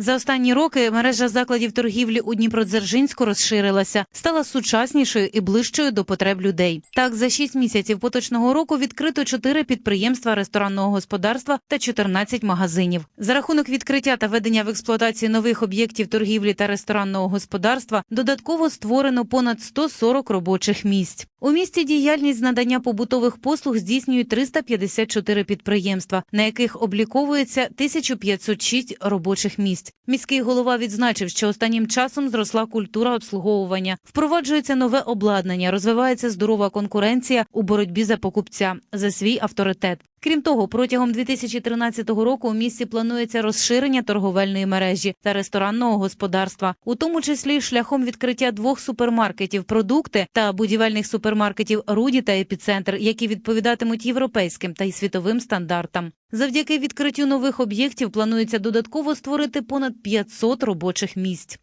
За останні роки мережа закладів торгівлі у Дніпродзержинську розширилася, стала сучаснішою і ближчою до потреб людей. Так, за 6 місяців поточного року відкрито 4 підприємства ресторанного господарства та 14 магазинів. За рахунок відкриття та ведення в експлуатацію нових об'єктів торгівлі та ресторанного господарства додатково створено понад 140 робочих місць. У місті діяльність з надання побутових послуг здійснюють 354 підприємства, на яких обліковується 1506 робочих місць. Міський голова відзначив, що останнім часом зросла культура обслуговування, впроваджується нове обладнання, розвивається здорова конкуренція у боротьбі за покупця за свій авторитет. Крім того, протягом 2013 року у місті планується розширення торговельної мережі та ресторанного господарства, у тому числі шляхом відкриття двох супермаркетів продукти та будівельних супермаркетів Руді та Епіцентр, які відповідатимуть європейським та й світовим стандартам. Завдяки відкриттю нових об'єктів планується додатково створити понад 500 робочих місць.